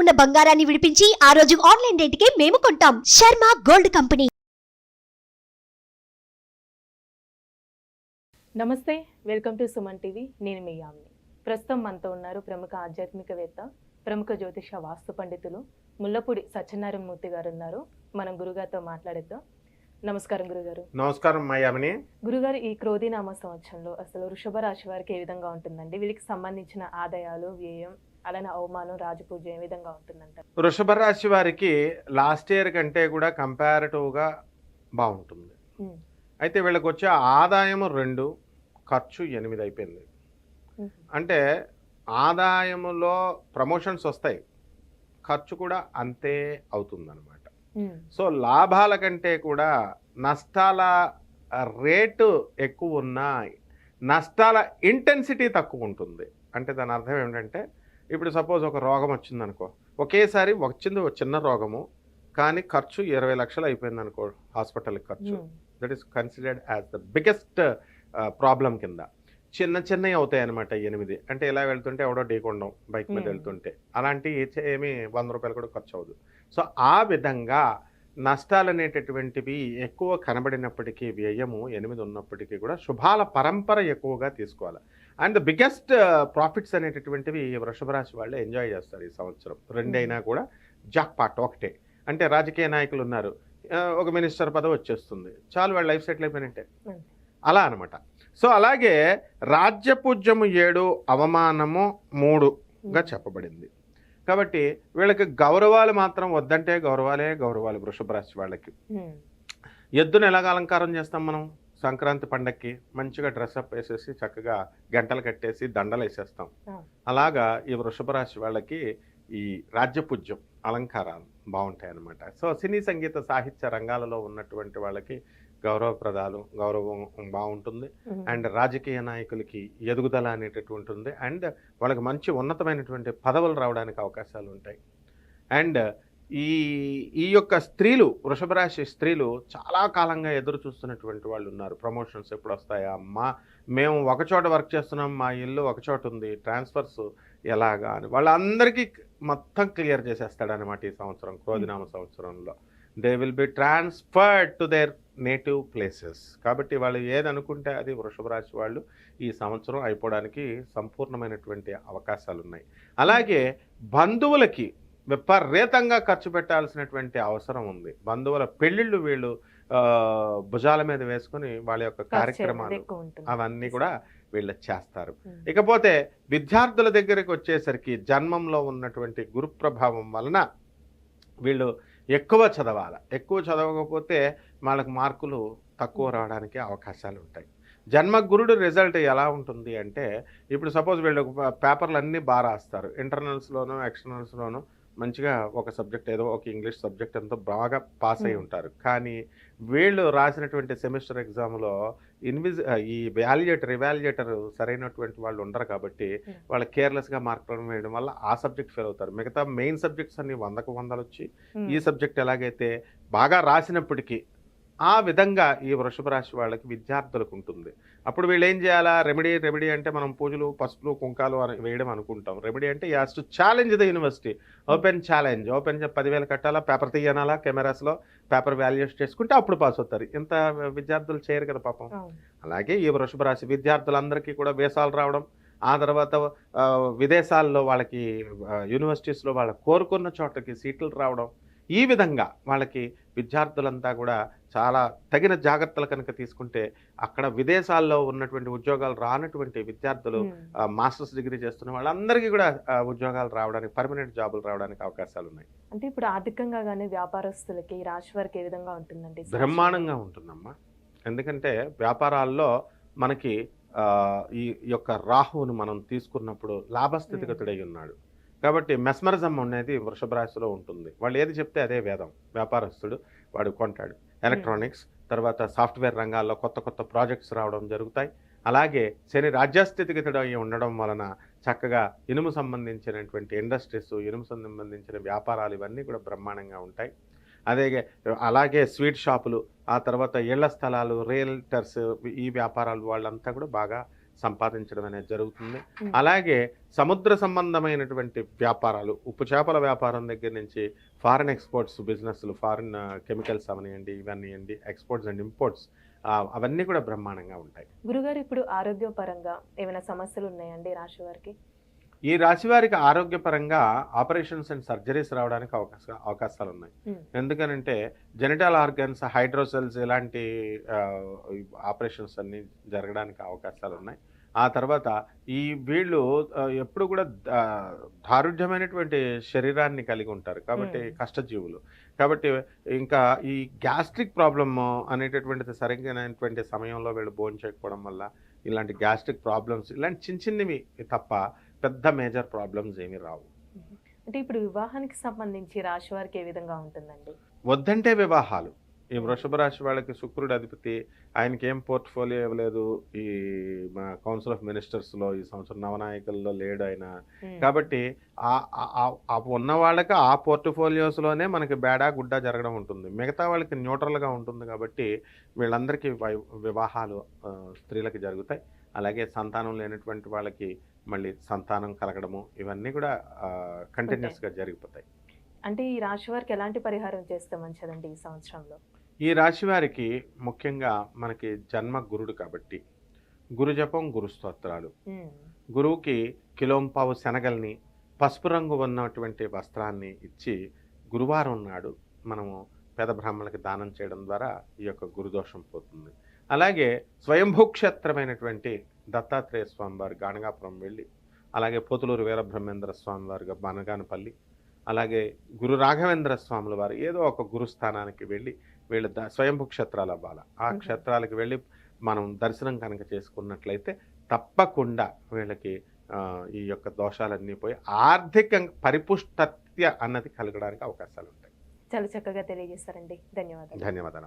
ఉన్న బంగారాన్ని విడిపించి ఆ రోజు ఆన్లైన్ రేటుకే మేము కొంటాం. Sharma gold company. నమస్తే వెల్కమ్ టు సుమన్ టీవీ. నేను మీ యామిని. ప్రస్తుతం మనతో ఉన్నారు ప్రముఖ ఆధ్యాత్మికవేత్త ప్రముఖ జ్యోతిష వాస్తు పండితులు ముల్లపూడి సత్యనారాయణ మూర్తి గారు ఉన్నారు. మనం గురుగారితో మాట్లాడేద్దాం. నమస్కారం గురుగారు. నమస్కారం మయామిని గురుగారు ఈ క్రోధినామ సంవత్సరంలో అసలు వృషభ రాశి వారికి ఏ విధంగా ఉంటుందండి? వీళ్ళకి సంబంధించిన ఆదాయాలు వ్యయం అలానే అవమానం రాజపూజ ఏ విధంగా ఉంటుందంటారు? వృషభ రాశి వారికి లాస్ట్ ఇయర్ కంటే కూడా కంపారిటివ్గా బాగుంటుంది. అయితే వీళ్ళకి వచ్చే ఆదాయము రెండు ఖర్చు ఎనిమిది అయిపోయింది. అంటే ఆదాయములో ప్రమోషన్స్ వస్తాయి. ఖర్చు కూడా అంతే అవుతుందన్నమాట. సో లాభాల కంటే కూడా నష్టాల రేటు ఎక్కువ ఉన్నాయి నష్టాల ఇంటెన్సిటీ తక్కువ ఉంటుంది అంటే దాని అర్థం ఏమిటంటే ఇప్పుడు సపోజ్ ఒక రోగం వచ్చిందనుకో ఒకేసారి వచ్చింది ఒక చిన్న రోగము కానీ ఖర్చు ఇరవై లక్షలు అయిపోయింది అనుకో హాస్పిటల్కి ఖర్చు. That is considered as the biggest problem కింద. చిన్న చిన్నవి అవుతాయి అనమాట ఎనిమిది. అంటే ఇలా వెళ్తుంటే ఎవడో ఢీకొండం బైక్ మీద Hmm. వెళ్తుంటే. అలాంటి ఏమి వంద రూపాయలు కూడా ఖర్చు అవ్వదు. సో ఆ విధంగా నష్టాలు అనేటటువంటివి ఎక్కువ కనబడినప్పటికీ వ్యయము ఎనిమిది ఉన్నప్పటికీ కూడా శుభాల పరంపర ఎక్కువగా తీసుకోవాలి. అండ్ ద బిగ్గెస్ట్ ప్రాఫిట్స్ అనేటటువంటివి వృషభ రాశి వాళ్ళే ఎంజాయ్ చేస్తారు ఈ సంవత్సరం. రెండైనా కూడా జాక్ పాట్ ఒకటే. అంటే రాజకీయ నాయకులు ఉన్నారు ఒక మినిస్టర్ పదవి వచ్చేస్తుంది. చాలు వాళ్ళ లైఫ్ సెటిల్ అయిపోయినట్టే. అలా అనమాట. సో అలాగే రాజ్యపూజ్యము ఏడు అవమానము మూడుగా చెప్పబడింది. కాబట్టి వీళ్ళకి గౌరవాలు మాత్రం వద్దంటే గౌరవాలే గౌరవాలు వృషభ రాశి వాళ్ళకి. ఎద్దును ఎలాగ అలంకారం చేస్తాం మనం? సంక్రాంతి పండక్కి మంచిగా డ్రెస్అప్ వేసేసి చక్కగా గంటలు కట్టేసి దండలు వేసేస్తాం. అలాగా ఈ వృషభ రాశి వాళ్ళకి ఈ రాజ్యపూజ్యం అలంకారాలు బాగుంటాయి అన్నమాట సో సినీ సంగీత సాహిత్య రంగాలలో ఉన్నటువంటి వాళ్ళకి గౌరవప్రదాలు గౌరవం బాగుంటుంది. అండ్ రాజకీయ నాయకులకి ఎదుగుదల అనేటటువంటి ఉంటుంది. అండ్ వాళ్ళకి మంచి ఉన్నతమైనటువంటి పదవులు రావడానికి అవకాశాలు ఉంటాయి. అండ్ ఈ ఈ యొక్క స్త్రీలు వృషభ రాశి స్త్రీలు చాలా కాలంగా ఎదురు చూస్తున్నటువంటి వాళ్ళు ఉన్నారు. ప్రమోషన్స్ ఎప్పుడు వస్తాయా? మా మేము ఒక చోట వర్క్ చేస్తున్నాం మా ఇల్లు ఒక చోట ఉంది ట్రాన్స్ఫర్స్ ఎలాగా అని. వాళ్ళందరికీ మొత్తం క్లియర్ చేసేస్తాడనమాట ఈ సంవత్సరం క్రోధినామ సంవత్సరంలో. They will be transferred to their native places కాబట్టి వాళ్ళు ఏది అనుకుంటే అది వృషభ రాశి వాళ్ళు ఈ సంవత్సరం అయిపోవడానికి సంపూర్ణమైనటువంటి అవకాశాలు ఉన్నాయి అలాగే బంధువులకి విపరీతంగా ఖర్చు పెట్టాల్సినటువంటి అవసరం ఉంది. బంధువుల పెళ్ళిళ్ళు వీళ్ళు భుజాల మీద వేసుకుని వాళ్ళ యొక్క కార్యక్రమాలు అవన్నీ కూడా వీళ్ళు చేస్తారు. ఇకపోతే విద్యార్థుల దగ్గరికి వచ్చేసరికి జన్మంలో ఉన్నటువంటి గురు ప్రభావం వలన వీళ్ళు ఎక్కువ చదవాలి. ఎక్కువ చదవకపోతే వాళ్ళకి మార్కులు తక్కువ రావడానికి అవకాశాలు ఉంటాయి. జన్మగురుడు రిజల్ట్ ఎలా ఉంటుంది అంటే ఇప్పుడు సపోజ్ వీళ్ళు పేపర్లు అన్నీ బాగా రాస్తారు. ఇంటర్నల్స్లోనూ ఎక్స్టర్నల్స్లోనూ మంచిగా ఒక సబ్జెక్ట్ ఏదో ఒక ఇంగ్లీష్ సబ్జెక్ట్ ఎంతో బాగా పాస్ అయి. ఉంటారు కానీ వీళ్ళు రాసినటువంటి సెమిస్టర్ ఎగ్జామ్లో ఇన్విజ్ ఈ వాల్యుయేటర్ ఇవాల్యుయేటర్ సరైనటువంటి వాళ్ళు ఉండరు కాబట్టి. వాళ్ళు కేర్లెస్గా మార్కులను వేయడం వల్ల ఆ సబ్జెక్ట్ ఫెయిల్ అవుతారు మిగతా మెయిన్ సబ్జెక్ట్స్ అన్ని వందకు వందలు వచ్చి ఈ సబ్జెక్ట్ ఎలాగైతే బాగా రాసినప్పటికీ ఆ విధంగా ఈ వృషభ రాశి వాళ్ళకి విద్యార్థులకు ఉంటుంది. అప్పుడు వీళ్ళు ఏం చేయాలా? రెమెడీ రెమెడీ అంటే మనం పూజలు పసుపులు కుంకాలు అని వేయడం అనుకుంటాం. రెమెడీ అంటే as to challenge the university open challenge open పదివేలు కట్టాలా? పేపర్ తీయనాలా? కెమెరాస్లో పేపర్ వాల్యూస్ చేసుకుంటే అప్పుడు పాస్ అవుతారు. ఇంత విద్యార్థులు చేయరు కదా పాపం. అలాగే ఈ వృషభ రాశి విద్యార్థులందరికీ కూడా వేసాలు రావడం ఆ తర్వాత విదేశాల్లో వాళ్ళకి యూనివర్సిటీస్లో వాళ్ళ కోరుకున్న చోటకి సీట్లు రావడం ఈ విధంగా వాళ్ళకి విద్యార్థులంతా కూడా చాలా తగిన జాగ్రత్తలు కనుక తీసుకుంటే అక్కడ విదేశాల్లో ఉన్నటువంటి ఉద్యోగాలు రానటువంటి విద్యార్థులు మాస్టర్స్ డిగ్రీ చేస్తున్న వాళ్ళందరికీ కూడా ఉద్యోగాలు రావడానికి పర్మనెంట్ జాబులు రావడానికి అవకాశాలు ఉన్నాయి. అంటే ఇప్పుడు ఆర్థికంగా కానీ వ్యాపారస్తులకి రాశి వారికి ఏ విధంగా ఉంటుందండి? బ్రహ్మాండంగా ఉంటుందమ్మా. ఎందుకంటే వ్యాపారాల్లో మనకి ఈ యొక్క రాహువును మనం తీసుకున్నప్పుడు లాభస్థితిగతుడై ఉన్నాడు. కాబట్టి మెస్మరిజం అనేది వృషభ రాశిలో ఉంటుంది. వాళ్ళు ఏది చెప్తే అదే వేదం. వ్యాపారస్తుడు వాడు కొంటాడు. ఎలక్ట్రానిక్స్ తర్వాత సాఫ్ట్వేర్ రంగాల్లో కొత్త కొత్త ప్రాజెక్ట్స్ రావడం జరుగుతాయి. అలాగే శని రాజ్యస్థితిగతుడు అయి ఉండడం వలన చక్కగా ఇనుము సంబంధించినటువంటి ఇండస్ట్రీస్ ఇనుము సంబంధించిన వ్యాపారాలు ఇవన్నీ కూడా బ్రహ్మాండంగా ఉంటాయి. అదే అలాగే స్వీట్ షాపులు ఆ తర్వాత ఇళ్ళ స్థలాలు రియల్టర్స్ ఈ వ్యాపారాలు వాళ్ళంతా కూడా బాగా సంపాదించడం అనేది జరుగుతుంది. అలాగే సముద్ర సంబంధమైనటువంటి వ్యాపారాలు ఉప్పు చేపల వ్యాపారం దగ్గర నుంచి ఫారిన్ ఎక్స్పోర్ట్స్ బిజినెస్లు ఫారిన్ కెమికల్స్ అవనివ్వండి ఇవన్నీయండి ఎక్స్పోర్ట్స్ అండ్ ఇంపోర్ట్స్ అవన్నీ కూడా బ్రహ్మాండంగా ఉంటాయి. గురుగారు ఇప్పుడు ఆరోగ్యపరంగా ఏమైనా సమస్యలు ఉన్నాయండి రాశి వారికి? ఈ రాశి వారికి ఆరోగ్యపరంగా ఆపరేషన్స్ అండ్ సర్జరీస్ రావడానికి అవకాశ అవకాశాలు ఉన్నాయి. ఎందుకనంటే జెనిటల్ ఆర్గన్స్ హైడ్రోసెల్స్ ఇలాంటి ఆపరేషన్స్ అన్ని జరగడానికి అవకాశాలు ఉన్నాయి ఆ తర్వాత ఈ వీళ్ళు ఎప్పుడు కూడా దారుఢ్యమైనటువంటి శరీరాన్ని కలిగి ఉంటారు కాబట్టి. కష్టజీవులు కాబట్టి ఇంకా ఈ గ్యాస్ట్రిక్ ప్రాబ్లమ్ అనేటటువంటిది సరైనటువంటి సమయంలో వీళ్ళు భోజనం చేయకపోవడం వల్ల ఇలాంటి గ్యాస్ట్రిక్ ప్రాబ్లమ్స్ ఇలాంటి చిన్న చిన్నవి తప్ప పెద్ద మేజర్ ప్రాబ్లమ్స్ ఏమీ రావు. అంటే ఇప్పుడు వివాహానికి సంబంధించి రాశి వారికి ఏ విధంగా ఉంటుందండి? వద్దంటే వివాహాలు. ఈ వృషభ రాశి వాళ్ళకి శుక్రుడు అధిపతి ఆయనకి ఏం పోర్ట్ఫోలియో ఇవ్వలేదు. ఈ మా కౌన్సిల్ ఆఫ్ మినిస్టర్స్లో ఈ సంవత్సరం నవనాయకుల్లో లేడు ఆయన. కాబట్టి ఉన్న వాళ్ళకి ఆ పోర్ట్ఫోలియోస్లోనే మనకి బేడా గుడ్డ జరగడం ఉంటుంది. మిగతా వాళ్ళకి న్యూట్రల్గా ఉంటుంది కాబట్టి వీళ్ళందరికీ వివాహాలు స్త్రీలకి జరుగుతాయి. అలాగే సంతానం లేనటువంటి వాళ్ళకి మళ్ళీ సంతానం కలగడము ఇవన్నీ కూడా కంటిన్యూస్గా జరిగిపోతాయి. అంటే ఈ రాశి వారికి ఎలాంటి పరిహారం చేస్తే మంచిదండి ఈ సంవత్సరంలో? ఈ రాశి వారికి ముఖ్యంగా మనకి జన్మ గురుడు కాబట్టి గురు జపం గురు స్తోత్రాలు. గురువుకి కిలోంపావు శనగల్ని పసుపు రంగు ఉన్నటువంటి వస్త్రాన్ని ఇచ్చి గురువారం నాడు మనము పేద బ్రాహ్మణులకి దానం చేయడం ద్వారా ఈ యొక్క గురుదోషం పోతుంది. అలాగే స్వయంభూ క్షేత్రమైనటువంటి దత్తాత్రేయ స్వామి వారి గాణగాపురం వెళ్ళి అలాగే పోతులూరు వీరబ్రహ్మేంద్ర స్వామి వారి బనగానపల్లి అలాగే గురు రాఘవేంద్ర స్వాముల వారు ఏదో ఒక గురుస్థానానికి వెళ్ళి వీళ్ళ ద- స్వయంభూ క్షేత్రాలు అవ్వాలి. ఆ. క్షేత్రాలకు వెళ్ళి మనం దర్శనం కనుక చేసుకున్నట్లయితే తప్పకుండా వీళ్ళకి ఈ యొక్క దోషాలన్నీ పోయి ఆర్థికంగా పరిపుష్టత్య అన్నది కలగడానికి అవకాశాలు ఉంటాయి చాలా చక్కగా తెలియజేస్తారండి ధన్యవాదాలు. ధన్యవాదాలు